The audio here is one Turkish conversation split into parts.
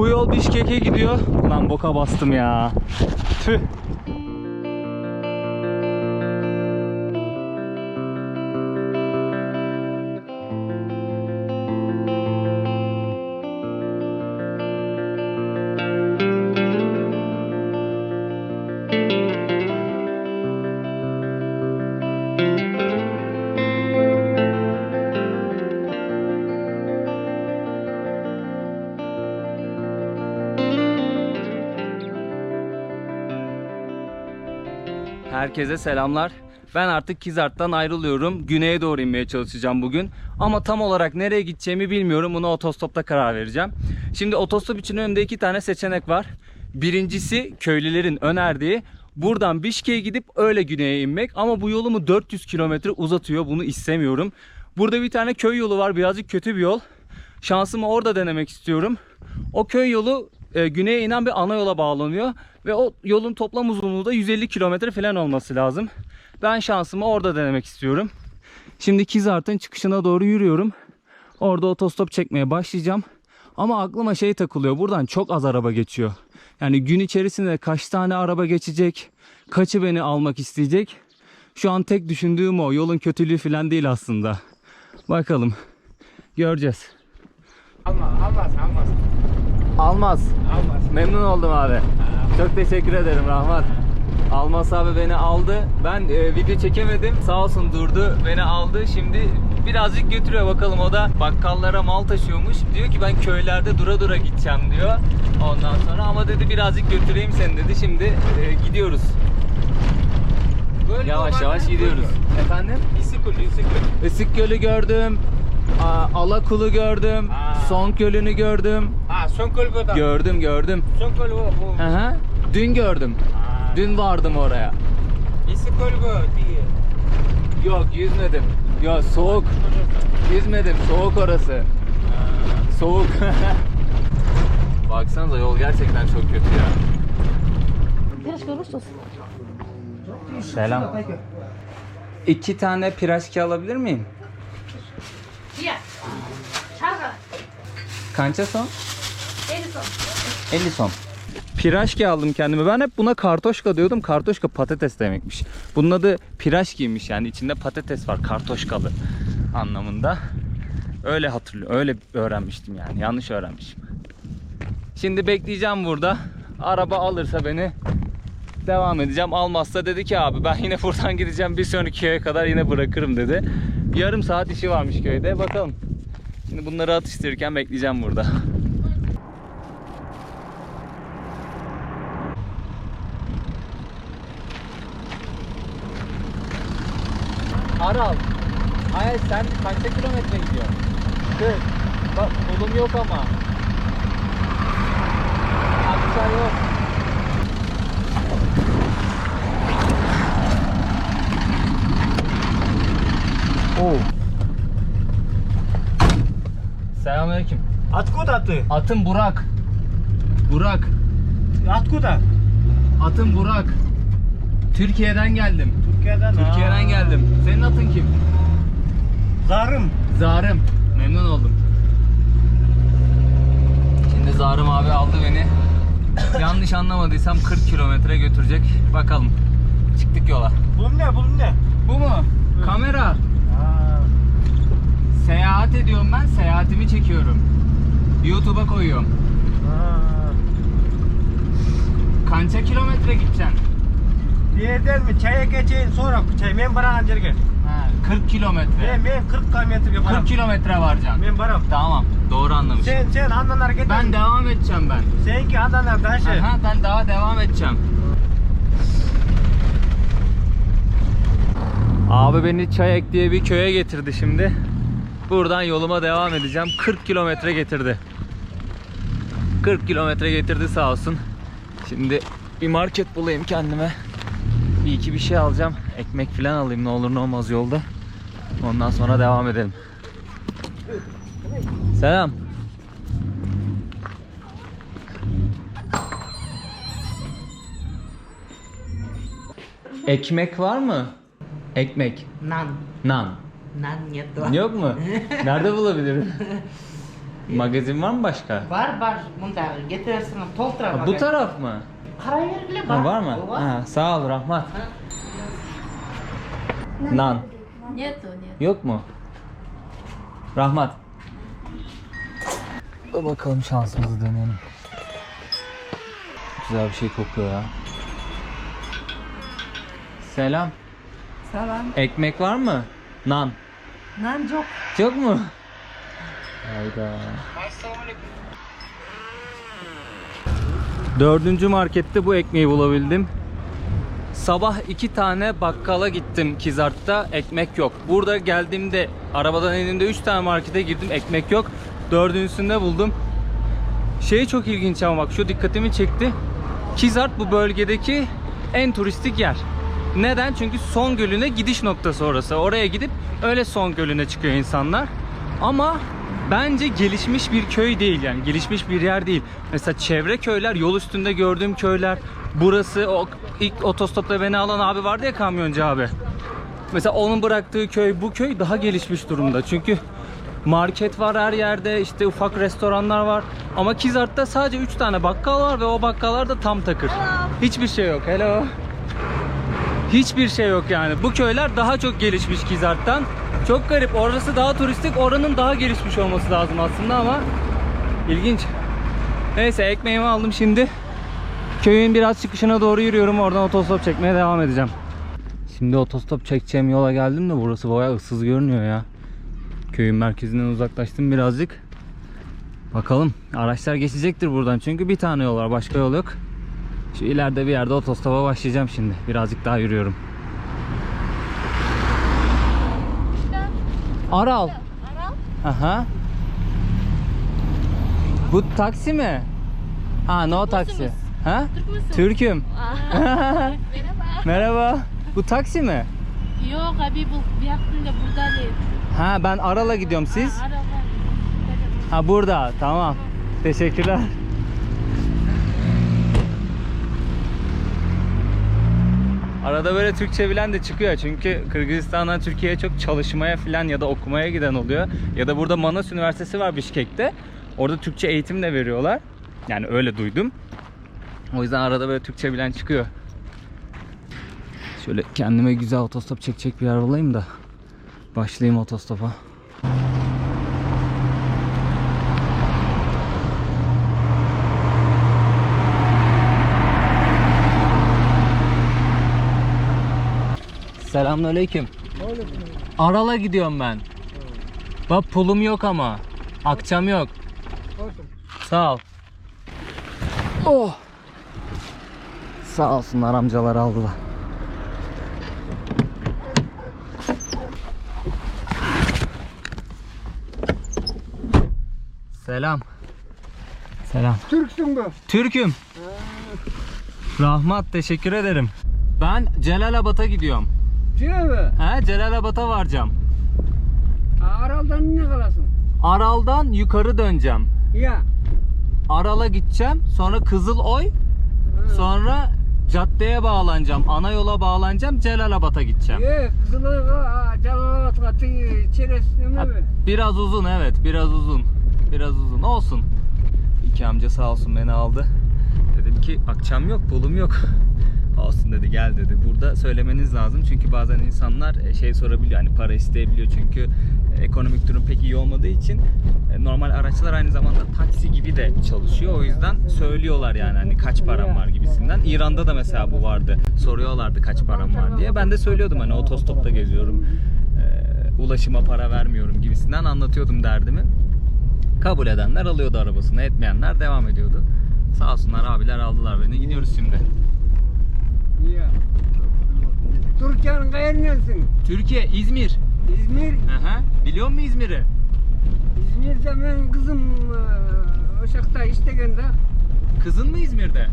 Bu yol Bişkek'e gidiyor. Lan boka bastım ya. Tüh. Herkese selamlar. Ben artık Kizart'tan ayrılıyorum. Güneye doğru inmeye çalışacağım bugün. Ama tam olarak nereye gideceğimi bilmiyorum. Bunu otostopta karar vereceğim. Şimdi otostop için önümde iki tane seçenek var. Birincisi köylülerin önerdiği buradan Bişkek'e gidip öyle güneye inmek. Ama bu yolumu 400 kilometre uzatıyor. Bunu istemiyorum. Burada bir tane köy yolu var. Birazcık kötü bir yol. Şansımı orada denemek istiyorum. O köy yolu e, güneye inen bir ana yola bağlanıyor ve o yolun toplam uzunluğu da 150 kilometre falan olması lazım. Ben şansımı orada denemek istiyorum. Şimdi Kizart'ın çıkışına doğru yürüyorum. Orada otostop çekmeye başlayacağım. Ama aklıma şey takılıyor. Buradan çok az araba geçiyor. Yani gün içerisinde kaç tane araba geçecek? Kaçı beni almak isteyecek? Şu an tek düşündüğüm o. Yolun kötülüğü falan değil aslında. Bakalım. Göreceğiz. Almaz, almaz, almaz. Almaz. Almaz. Memnun oldum abi. Çok teşekkür ederim Rahmat. Almas abi beni aldı. Ben e, video çekemedim. Sağ olsun durdu. Beni aldı. Şimdi birazcık götürüyor bakalım. O da bakkallara mal taşıyormuş. Diyor ki ben köylerde dura dura gideceğim diyor. Ondan sonra ama dedi birazcık götüreyim seni dedi. Şimdi e, gidiyoruz. Böyle Yavaş yavaş gidiyoruz. Efendim? İsikul, İsikul. Isık Gölü gördüm. Aa, Alakulu gördüm. Aa. Son Gölü'nü gördüm. Ha, Sonkol Goda. Gördüm gördüm. Sonkol o. o. Hı hı. Dün gördüm. Ha. Dün vardım oraya. İsikul Go diye. Yok yüzmedim. Ya soğuk. Yüzmedim. Soğuk orası. Soğuk. Baksanıza yol gerçekten çok kötü ya. Selam. İki tane piraşki alabilir miyim? Ya. Çarga. Kança son? Edison. 50 son. Piraşki aldım kendime. Ben hep buna kartoşka diyordum. Kartoşka patates demekmiş. Bunun adı piraşkiymiş yani içinde patates var kartoşkalı anlamında. Öyle hatırlıyorum. Öyle öğrenmiştim yani. Yanlış öğrenmişim. Şimdi bekleyeceğim burada. Araba alırsa beni devam edeceğim. Almazsa dedi ki abi ben yine buradan gideceğim. Bir sonraki köye kadar yine bırakırım dedi. Yarım saat işi varmış köyde. Bakalım. Şimdi bunları atıştırırken bekleyeceğim burada. Aral. Hayır sen kaçta kilometre gidiyorsun? 40. Bak bulum yok ama. Aksa yok. Oo. Selamünaleyküm. Откуда ты? Atım Burak. Burak. Откуда? Atım Burak. Türkiye'den geldim. Türkiye'den. Türkiye'den geldim. Senin atın kim? Zarım. Zarım. Memnun oldum. Şimdi Zarım abi aldı beni. Yanlış anlamadıysam 40 kilometre götürecek. Bakalım. Çıktık yola. Bunun ne? Bunun ben. Seyahatimi çekiyorum. YouTube'a koyuyorum. Ha. Kança kilometre gideceksin? Bir yerden mi? Çaya geçeyim sonra çay. Ben baran jergen. Ha, 40 kilometre. Ben ben 40 kilometre baram. 40 kilometre varacaksın. Ben baram. Tamam. Doğru anlamışım. Sen sen andanlar git. Ben devam edeceğim ben. Seninki andanlar taşı. Aha, ben daha devam edeceğim. Abi beni Çayek diye bir köye getirdi şimdi. Buradan yoluma devam edeceğim. 40 kilometre getirdi. 40 kilometre getirdi sağ olsun. Şimdi bir market bulayım kendime. Bir iki bir şey alacağım. Ekmek falan alayım ne olur ne olmaz yolda. Ondan sonra devam edelim. Selam. Ekmek var mı? Ekmek. Nan. Nan. Nan нет. Yok mu? Nerede bulabilirim? Magazin var mı başka? Var var bunda getirirsin toltura Ha, bu taraf mı? Karayır bile var. Ha, var mı? Var. Ha, sağ ol Rahmat. Nan. Нету, нет. Yok mu? Rahmat. Bakalım şansımızı deneyelim. Güzel bir şey kokuyor ya. Selam. Selam. Ekmek var mı? Nan. Nan yok. Yok mu? Hayda. Dördüncü markette bu ekmeği bulabildim. Sabah iki tane bakkala gittim Kizart'ta ekmek yok. Burada geldiğimde arabadan indiğimde üç tane markete girdim ekmek yok. Dördüncüsünde buldum. Şey çok ilginç ama bak şu dikkatimi çekti. Kizart bu bölgedeki en turistik yer. Neden? Çünkü Son Gölü'ne gidiş noktası orası. Oraya gidip öyle Son Gölü'ne çıkıyor insanlar. Ama bence gelişmiş bir köy değil yani gelişmiş bir yer değil. Mesela çevre köyler, yol üstünde gördüğüm köyler. Burası o ilk otostopta beni alan abi vardı ya kamyoncu abi. Mesela onun bıraktığı köy bu köy daha gelişmiş durumda. Çünkü market var her yerde işte ufak restoranlar var. Ama Kizart'ta sadece 3 tane bakkal var ve o bakkallar da tam takır. Hiçbir şey yok. Hello. Hiçbir şey yok yani. Bu köyler daha çok gelişmiş Kizart'tan. Çok garip. Orası daha turistik. Oranın daha gelişmiş olması lazım aslında ama ilginç. Neyse ekmeğimi aldım şimdi. Köyün biraz çıkışına doğru yürüyorum. Oradan otostop çekmeye devam edeceğim. Şimdi otostop çekeceğim yola geldim de burası bayağı ıssız görünüyor ya. Köyün merkezinden uzaklaştım birazcık. Bakalım araçlar geçecektir buradan çünkü bir tane yol var başka yol yok. Şu ileride bir yerde otostopa başlayacağım şimdi. Birazcık daha yürüyorum. Aral. Aral? Aha. Bu taksi mi? Ha no taksi. Ha? Türk müsün? Türk'üm. Merhaba. Merhaba. Bu taksi mi? Yok abi bu bir hakkında burada değil. Ha ben Aral'a gidiyorum siz. Ha, araba. Ha burada. Tamam. Teşekkürler. Arada böyle Türkçe bilen de çıkıyor çünkü Kırgızistan'dan Türkiye'ye çok çalışmaya falan ya da okumaya giden oluyor. Ya da burada Manas Üniversitesi var Bişkek'te. Orada Türkçe eğitim de veriyorlar. Yani öyle duydum. O yüzden arada böyle Türkçe bilen çıkıyor. Şöyle kendime güzel otostop çekecek bir yer bulayım da başlayayım otostopa. Selamünaleyküm. Aral'a gidiyorum ben. Bak pulum yok ama. Akçam yok. Sağ ol. Oh. Sağ olsunlar amcalar aldılar. Selam. Selam. Türksün bu. Türk'üm. Rahmat teşekkür ederim. Ben Celalabad'a gidiyorum. Değil mi? He Celalabad'a varacağım. Aral'dan ne kalasın? Aral'dan yukarı döneceğim. Ya. Aral'a gideceğim. Sonra Kızıloy. Sonra caddeye bağlanacağım. Ana yola bağlanacağım. Celalabad'a gideceğim. Ye, kızılı calalatla çeresini Ha, mi? Biraz uzun evet. Biraz uzun. Biraz uzun. Olsun. İki amca sağ olsun beni aldı. Dedim ki akşam yok, pulum yok. Olsun dedi gel dedi. Burada söylemeniz lazım çünkü bazen insanlar e, şey sorabiliyor hani para isteyebiliyor çünkü e, ekonomik durum pek iyi olmadığı için e, normal araçlar aynı zamanda taksi gibi de çalışıyor. O yüzden söylüyorlar yani hani kaç param var gibisinden. İran'da da mesela bu vardı. Soruyorlardı kaç param var diye. Ben de söylüyordum hani otostopta geziyorum. ulaşıma para vermiyorum gibisinden anlatıyordum derdimi. Kabul edenler alıyordu arabasını, etmeyenler devam ediyordu. Sağ olsunlar abiler aldılar beni. Gidiyoruz şimdi. Ya. Türkiye'nin kayerindensin. Türkiye, İzmir. İzmir. Aha. Biliyor musun İzmir'i? İzmir'de benim kızım e, Uşak'ta iştegende. Kızın mı İzmir'de? Hı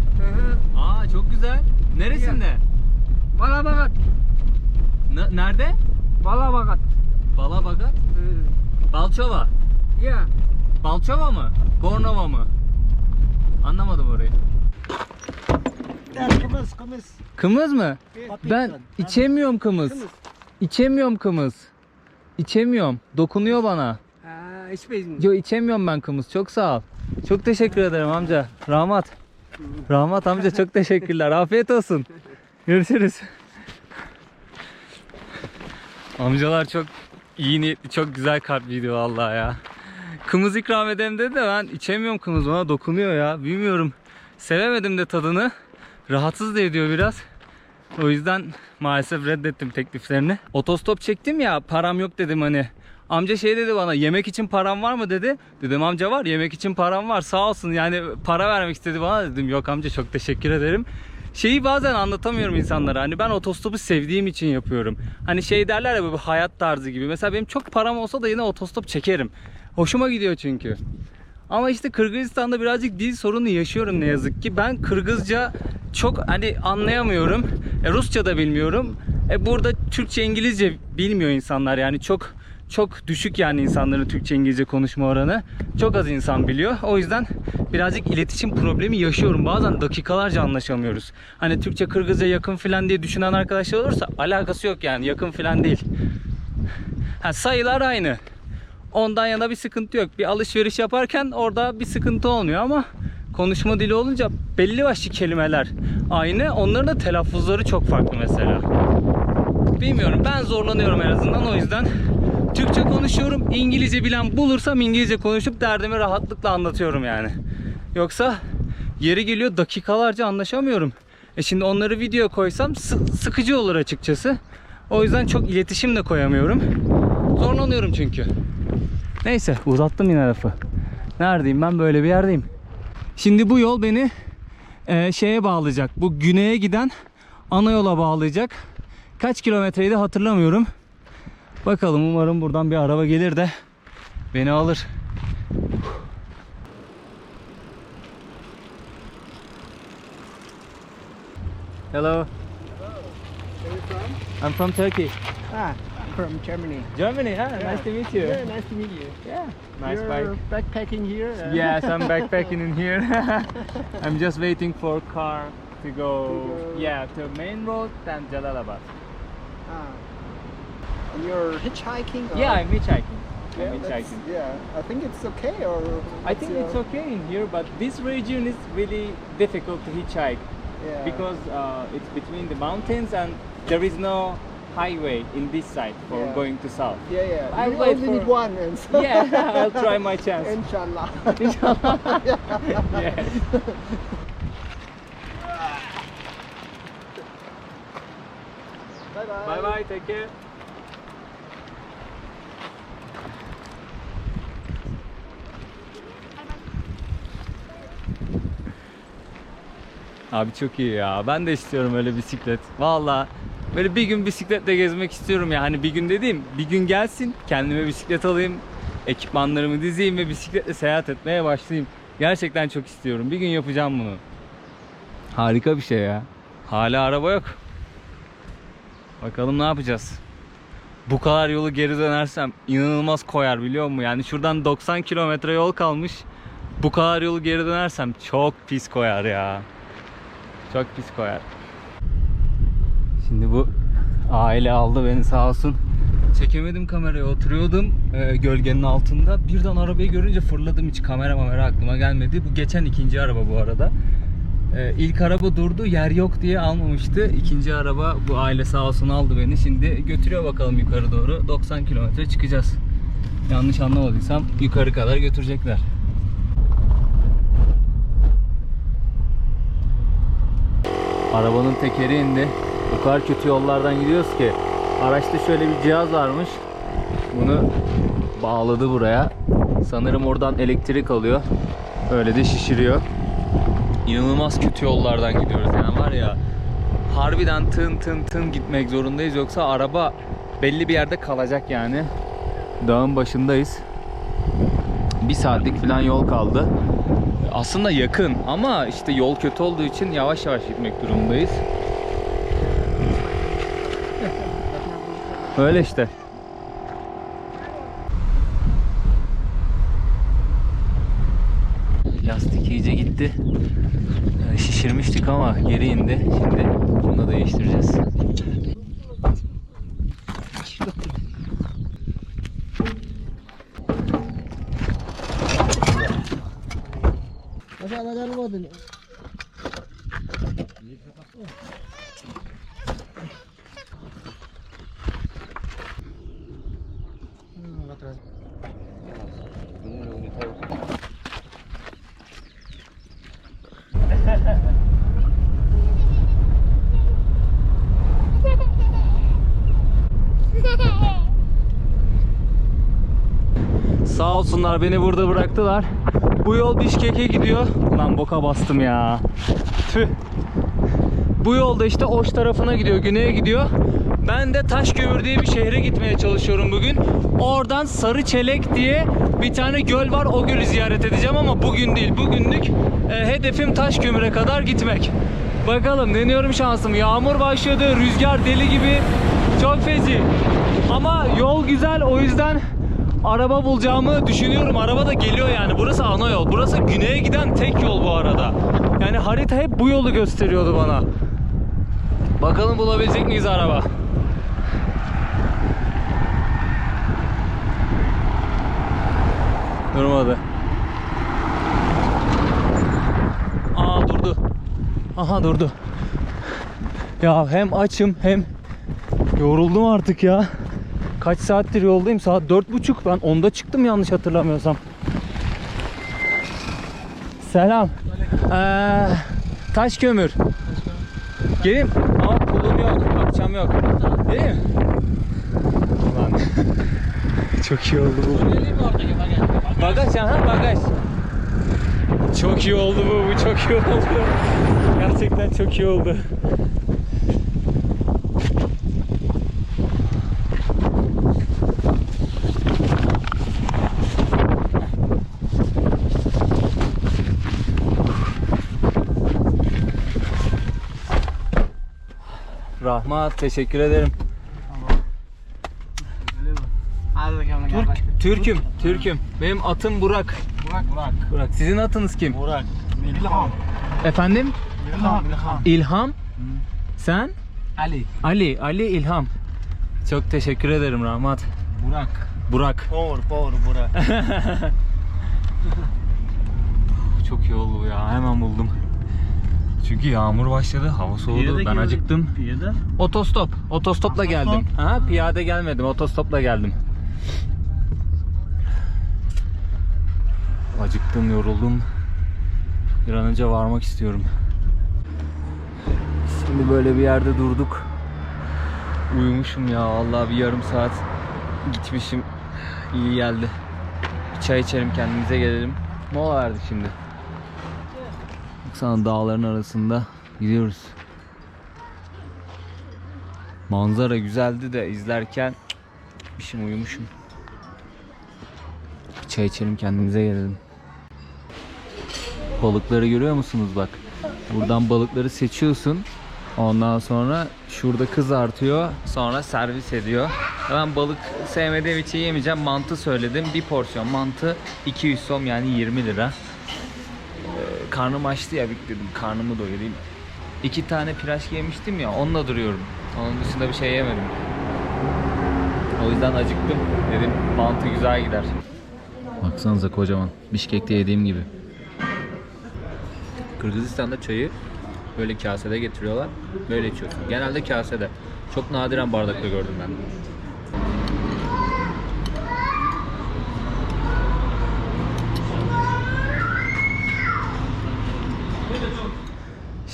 hı. Aa çok güzel. Neresinde? Balabakat. N- nerede? Balabakat. Balabagat. Hı. Balçova. Ya. Balçova mı? Bornova mı? Anlamadım orayı. Kımız kımız. Kımız mı? Ben içemiyorum kımız. İçemiyorum kımız. İçemiyorum. Dokunuyor bana. Ha. içmeyin. Yo içemiyorum ben kımız. Çok sağ ol. Çok teşekkür ederim amca. Rahmat. Rahmat amca çok teşekkürler. Afiyet olsun. Görüşürüz. Amcalar çok iyi niyetli, çok güzel kalpliydi vallahi ya. Kımız ikram edelim dedi de ben içemiyorum kımız bana dokunuyor ya. Bilmiyorum. Sevemedim de tadını. Rahatsız da ediyor biraz. O yüzden maalesef reddettim tekliflerini. Otostop çektim ya param yok dedim hani. Amca şey dedi bana yemek için param var mı dedi. Dedim amca var yemek için param var sağ olsun yani para vermek istedi bana dedim. Yok amca çok teşekkür ederim. Şeyi bazen anlatamıyorum insanlara. Hani ben otostopu sevdiğim için yapıyorum. Hani şey derler ya bu hayat tarzı gibi. Mesela benim çok param olsa da yine otostop çekerim. Hoşuma gidiyor çünkü. Ama işte Kırgızistan'da birazcık dil sorunu yaşıyorum ne yazık ki. Ben Kırgızca çok hani anlayamıyorum. E, Rusça da bilmiyorum. E, burada Türkçe, İngilizce bilmiyor insanlar. Yani çok çok düşük yani insanların Türkçe, İngilizce konuşma oranı. Çok az insan biliyor. O yüzden birazcık iletişim problemi yaşıyorum. Bazen dakikalarca anlaşamıyoruz. Hani Türkçe, Kırgızca yakın filan diye düşünen arkadaşlar olursa alakası yok yani. Yakın filan değil. Ha, sayılar aynı. Ondan yana bir sıkıntı yok. Bir alışveriş yaparken orada bir sıkıntı olmuyor ama konuşma dili olunca belli başlı kelimeler aynı. Onların da telaffuzları çok farklı mesela. Bilmiyorum ben zorlanıyorum en azından o yüzden Türkçe konuşuyorum. İngilizce bilen bulursam İngilizce konuşup derdimi rahatlıkla anlatıyorum yani. Yoksa yeri geliyor dakikalarca anlaşamıyorum. E şimdi onları video koysam sı- sıkıcı olur açıkçası. O yüzden çok iletişim de koyamıyorum. Zorlanıyorum çünkü. Neyse uzattım yine lafı. Neredeyim ben böyle bir yerdeyim. Şimdi bu yol beni e, şeye bağlayacak. Bu güneye giden ana yola bağlayacak. Kaç kilometreydi hatırlamıyorum. Bakalım umarım buradan bir araba gelir de beni alır. Hello. Where you from? I'm from Turkey. Ah, from Germany. Germany, huh? Yeah. Nice to meet you. Yeah, nice to meet you. Yeah. Nice You're bike. backpacking here? uh, Yes, I'm backpacking in here. I'm just waiting for car to go, To go- yeah, to main road and Jalalabad. Ah. And you're hitchhiking? Or? Yeah, I'm hitchhiking. Yeah, I'm hitchhiking. Yeah, I think it's okay or. I think it's okay in here, but this region is really difficult to hitchhike Yeah. because uh, it's between the mountains and there is no highway in this side for Yeah. going to south. Yeah, yeah. You wait only for- need one, and so Yeah, I'll try my chance. Inshallah. yes. Bye bye. Bye bye, take care. Abi çok iyi ya. Ben de istiyorum öyle bisiklet. Valla böyle bir gün bisikletle gezmek istiyorum ya. Hani bir gün dediğim bir gün gelsin kendime bisiklet alayım. Ekipmanlarımı dizeyim ve bisikletle seyahat etmeye başlayayım. Gerçekten çok istiyorum. Bir gün yapacağım bunu. Harika bir şey ya. Hala araba yok. Bakalım ne yapacağız. Bu kadar yolu geri dönersem inanılmaz koyar biliyor musun? Yani şuradan 90 kilometre yol kalmış. Bu kadar yolu geri dönersem çok pis koyar ya. Çok pis koyar. Şimdi bu aile aldı beni sağ olsun. Çekemedim kamerayı oturuyordum e, gölgenin altında. Birden arabayı görünce fırladım hiç kamera mamera aklıma gelmedi. Bu geçen ikinci araba bu arada. E, ilk araba durdu yer yok diye almamıştı. İkinci araba bu aile sağ olsun aldı beni. Şimdi götürüyor bakalım yukarı doğru. 90 kilometre çıkacağız. Yanlış anlamadıysam yukarı kadar götürecekler. Arabanın tekeri indi. O kadar kötü yollardan gidiyoruz ki. Araçta şöyle bir cihaz varmış. Bunu bağladı buraya. Sanırım oradan elektrik alıyor. Öyle de şişiriyor. İnanılmaz kötü yollardan gidiyoruz yani var ya. Harbiden tın tın tın gitmek zorundayız yoksa araba belli bir yerde kalacak yani. Dağın başındayız. Bir saatlik falan yol kaldı. Aslında yakın ama işte yol kötü olduğu için yavaş yavaş gitmek durumundayız. Öyle işte. Lastik iyice gitti. Şişirmiştik ama geri indi. Şimdi bunu da değiştireceğiz. Sağ olsunlar beni burada bıraktılar. Bu yol Bişkek'e gidiyor. Lan boka bastım ya. Tüh. Bu yolda işte Oş tarafına gidiyor, güneye gidiyor. Ben de Taşkömür diye bir şehre gitmeye çalışıyorum bugün. Oradan Sarıçelek diye bir tane göl var. O gölü ziyaret edeceğim ama bugün değil. Bugünlük e, hedefim Taşkömür'e kadar gitmek. Bakalım deniyorum şansım. Yağmur başladı, rüzgar deli gibi. Çok feci. Ama yol güzel o yüzden araba bulacağımı düşünüyorum. Araba da geliyor yani. Burası ana yol. Burası güneye giden tek yol bu arada. Yani harita hep bu yolu gösteriyordu bana. Bakalım bulabilecek miyiz araba? Durmadı. Aa durdu. Aha durdu. Ya hem açım hem yoruldum artık ya. Kaç saattir yoldayım? Saat dört buçuk. Ben onda çıktım yanlış hatırlamıyorsam. Selam. Ee, taş kömür. Gelin. Ama pulum yok. Akşam yok. Değil mi? Ulan. Çok iyi oldu bu. Bagaj ha bagaj. Çok iyi oldu bu. Bu çok iyi oldu. Gerçekten çok iyi oldu. Rahmat teşekkür ederim. Türk, Türk'üm, Türk'üm. Benim atım Burak. Burak Burak. Burak. Sizin atınız kim? Burak. İlham. Efendim? İlham. İlham. İlham. Sen? Ali. Ali, Ali İlham. Çok teşekkür ederim Rahmat. Burak. Burak. Power power Burak. Çok iyi oldu ya. Hemen buldum. Çünkü yağmur başladı, hava soğudu. Ben acıktım. Piyade. Otostop. Otostopla Otostop. geldim. Ha, piyade gelmedim. Otostopla geldim. Acıktım, yoruldum. Bir an önce varmak istiyorum. Şimdi böyle bir yerde durduk. Uyumuşum ya. Vallahi bir yarım saat gitmişim. İyi geldi. Bir çay içelim kendimize gelelim. Mola verdik şimdi. Baksana dağların arasında gidiyoruz. Manzara güzeldi de izlerken gitmişim uyumuşum. Bir çay içelim kendimize gelelim. Balıkları görüyor musunuz bak. Buradan balıkları seçiyorsun. Ondan sonra şurada kızartıyor. Sonra servis ediyor. Ben balık sevmediğim için yemeyeceğim. Mantı söyledim. Bir porsiyon mantı 200 som yani 20 lira. Karnım açtı ya bir dedim karnımı doyurayım. İki tane piraş yemiştim ya onunla duruyorum. Onun dışında bir şey yemedim. O yüzden acıktım. Dedim mantı güzel gider. Baksanıza kocaman. Bişkek'te yediğim gibi. Kırgızistan'da çayı böyle kasede getiriyorlar. Böyle içiyorsun. Genelde kasede. Çok nadiren bardakta gördüm ben.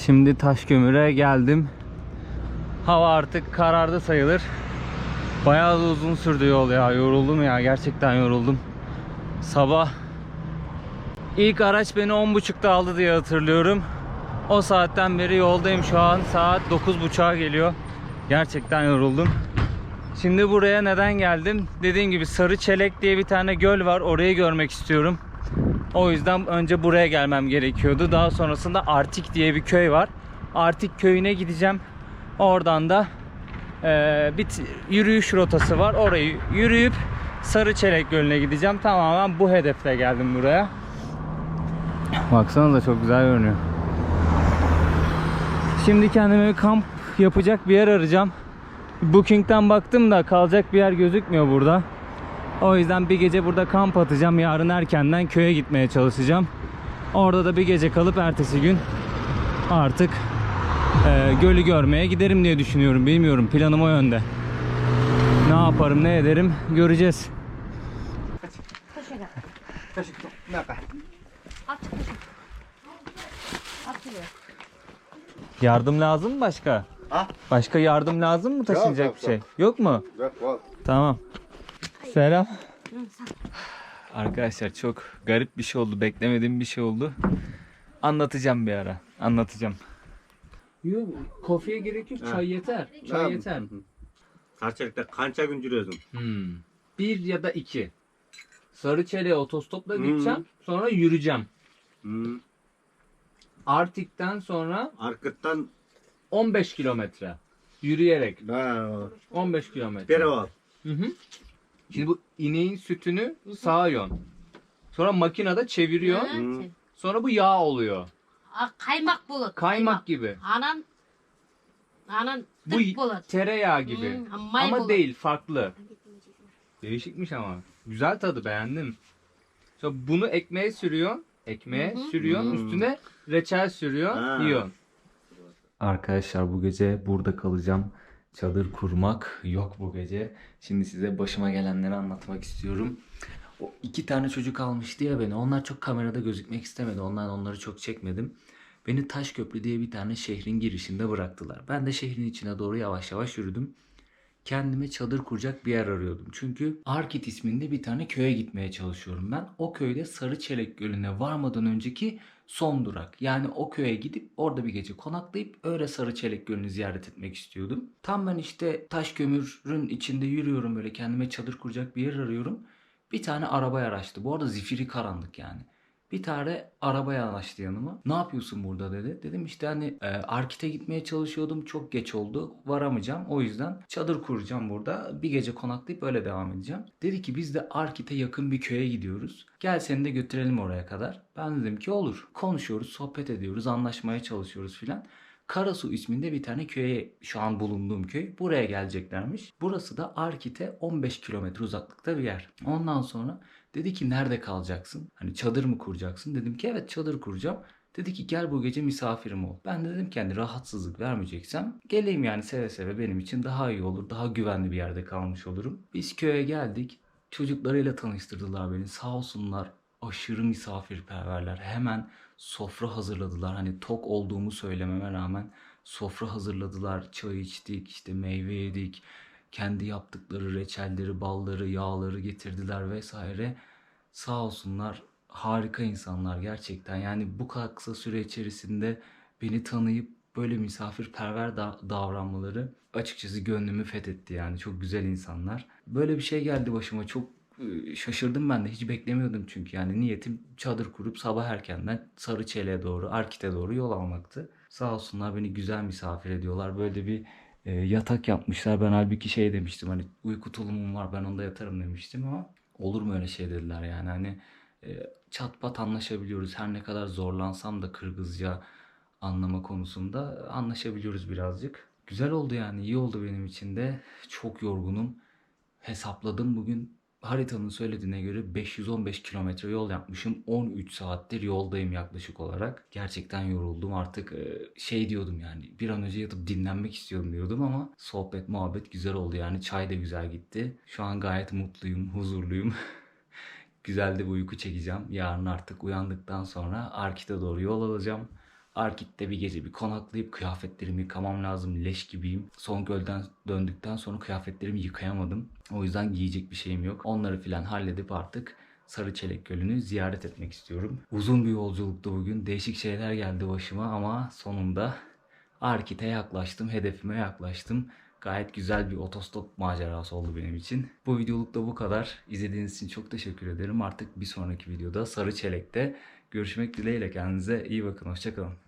Şimdi Taşkömür'e geldim. Hava artık karardı sayılır. Bayağı da uzun sürdü yol ya. Yoruldum ya. Gerçekten yoruldum. Sabah ilk araç beni 10.30'da aldı diye hatırlıyorum. O saatten beri yoldayım şu an. Saat 9.30'a geliyor. Gerçekten yoruldum. Şimdi buraya neden geldim? Dediğim gibi Sarı Çelek diye bir tane göl var. Orayı görmek istiyorum. O yüzden önce buraya gelmem gerekiyordu. Daha sonrasında Artik diye bir köy var. Artik köyüne gideceğim. Oradan da eee, bir yürüyüş rotası var. Orayı yürüyüp Sarıçelek Gölü'ne gideceğim. Tamamen bu hedefle geldim buraya. Baksanıza çok güzel görünüyor. Şimdi kendime bir kamp yapacak bir yer arayacağım. Booking'den baktım da kalacak bir yer gözükmüyor burada. O yüzden bir gece burada kamp atacağım. Yarın erkenden köye gitmeye çalışacağım. Orada da bir gece kalıp ertesi gün artık e, gölü görmeye giderim diye düşünüyorum. Bilmiyorum planım o yönde. Ne yaparım ne ederim göreceğiz. Yardım lazım mı başka? Ha? Başka yardım lazım mı taşınacak bir şey? Yok mu? Tamam. Selam. Arkadaşlar çok garip bir şey oldu. Beklemediğim bir şey oldu. Anlatacağım bir ara. Anlatacağım. Yok, kofeye gerek yok. Çay yeter. Çay yeter. Sarçelik'te kança gün yürüyorsun. Hmm. Bir ya da iki. Sarıçele'ye otostopla gideceğim. Sonra yürüyeceğim. Hmm. Artik'ten sonra Arkıttan 15 kilometre. Yürüyerek. ha, 15 kilometre. Hı hı. Şimdi bu ineğin sütünü sağıyorsun. Sonra makinede çeviriyor. Hmm. Sonra bu yağ oluyor. Aa, kaymak bulut. Kaymak gibi. Anan anan Bu tık bulut. tereyağı gibi. Hmm, may ama bulut. değil, farklı. Değişikmiş ama. Güzel tadı beğendim. Sonra bunu ekmeğe sürüyor. Ekmeğe sürüyor. Hmm. Üstüne reçel sürüyor. Ha. Yiyor. Arkadaşlar bu gece burada kalacağım. Çadır kurmak yok bu gece. Şimdi size başıma gelenleri anlatmak istiyorum. O iki tane çocuk almıştı ya beni. Onlar çok kamerada gözükmek istemedi. Ondan onları çok çekmedim. Beni Taşköprü diye bir tane şehrin girişinde bıraktılar. Ben de şehrin içine doğru yavaş yavaş yürüdüm. Kendime çadır kuracak bir yer arıyordum. Çünkü Arkit isminde bir tane köye gitmeye çalışıyorum ben. O köyde Sarıçelek Gölü'ne varmadan önceki son durak. Yani o köye gidip orada bir gece konaklayıp öyle Sarıçelek Gölü'nü ziyaret etmek istiyordum. Tam ben işte taş kömürün içinde yürüyorum böyle kendime çadır kuracak bir yer arıyorum. Bir tane araba yaraştı. Bu arada zifiri karanlık yani. Bir tane araba yanaştı yanıma. Ne yapıyorsun burada dedi. Dedim işte hani e, Arkit'e gitmeye çalışıyordum. Çok geç oldu. Varamayacağım. O yüzden çadır kuracağım burada. Bir gece konaklayıp öyle devam edeceğim. Dedi ki biz de Arkit'e yakın bir köye gidiyoruz. Gel seni de götürelim oraya kadar. Ben dedim ki olur. Konuşuyoruz, sohbet ediyoruz, anlaşmaya çalışıyoruz filan. Karasu isminde bir tane köye şu an bulunduğum köy. Buraya geleceklermiş. Burası da Arkit'e 15 kilometre uzaklıkta bir yer. Ondan sonra dedi ki nerede kalacaksın? Hani çadır mı kuracaksın? Dedim ki evet çadır kuracağım. Dedi ki gel bu gece misafirim ol. Ben de dedim ki hani rahatsızlık vermeyeceksem geleyim yani seve seve benim için daha iyi olur. Daha güvenli bir yerde kalmış olurum. Biz köye geldik. Çocuklarıyla tanıştırdılar beni. Sağ olsunlar aşırı misafirperverler. Hemen sofra hazırladılar. Hani tok olduğumu söylememe rağmen sofra hazırladılar. Çay içtik, işte meyve yedik. Kendi yaptıkları reçelleri, balları, yağları getirdiler vesaire. Sağ olsunlar harika insanlar gerçekten. Yani bu kadar kısa süre içerisinde beni tanıyıp böyle misafirperver da- davranmaları açıkçası gönlümü fethetti yani. Çok güzel insanlar. Böyle bir şey geldi başıma. Çok şaşırdım ben de. Hiç beklemiyordum çünkü. Yani niyetim çadır kurup sabah erkenden Sarıçele'ye doğru, Arkit'e doğru yol almaktı. Sağ olsunlar beni güzel misafir ediyorlar. Böyle bir e, yatak yapmışlar. Ben halbuki şey demiştim hani uyku tulumum var ben onda yatarım demiştim ama olur mu öyle şey dediler yani hani e, çat pat anlaşabiliyoruz. Her ne kadar zorlansam da Kırgızca anlama konusunda anlaşabiliyoruz birazcık. Güzel oldu yani iyi oldu benim için de. Çok yorgunum. Hesapladım bugün haritanın söylediğine göre 515 kilometre yol yapmışım. 13 saattir yoldayım yaklaşık olarak. Gerçekten yoruldum artık e, şey diyordum yani bir an önce yatıp dinlenmek istiyorum diyordum ama sohbet muhabbet güzel oldu yani çay da güzel gitti. Şu an gayet mutluyum, huzurluyum. Güzel de bir uyku çekeceğim. Yarın artık uyandıktan sonra Arkit'e doğru yol alacağım. Arkit'te bir gece bir konaklayıp kıyafetlerimi yıkamam lazım. Leş gibiyim. Son gölden döndükten sonra kıyafetlerimi yıkayamadım. O yüzden giyecek bir şeyim yok. Onları filan halledip artık Sarıçelek Gölü'nü ziyaret etmek istiyorum. Uzun bir yolculuktu bugün. Değişik şeyler geldi başıma ama sonunda Arkit'e yaklaştım. Hedefime yaklaştım. Gayet güzel bir otostop macerası oldu benim için. Bu videoluk da bu kadar. İzlediğiniz için çok teşekkür ederim. Artık bir sonraki videoda Sarıçelek'te görüşmek dileğiyle. Kendinize iyi bakın. Hoşçakalın.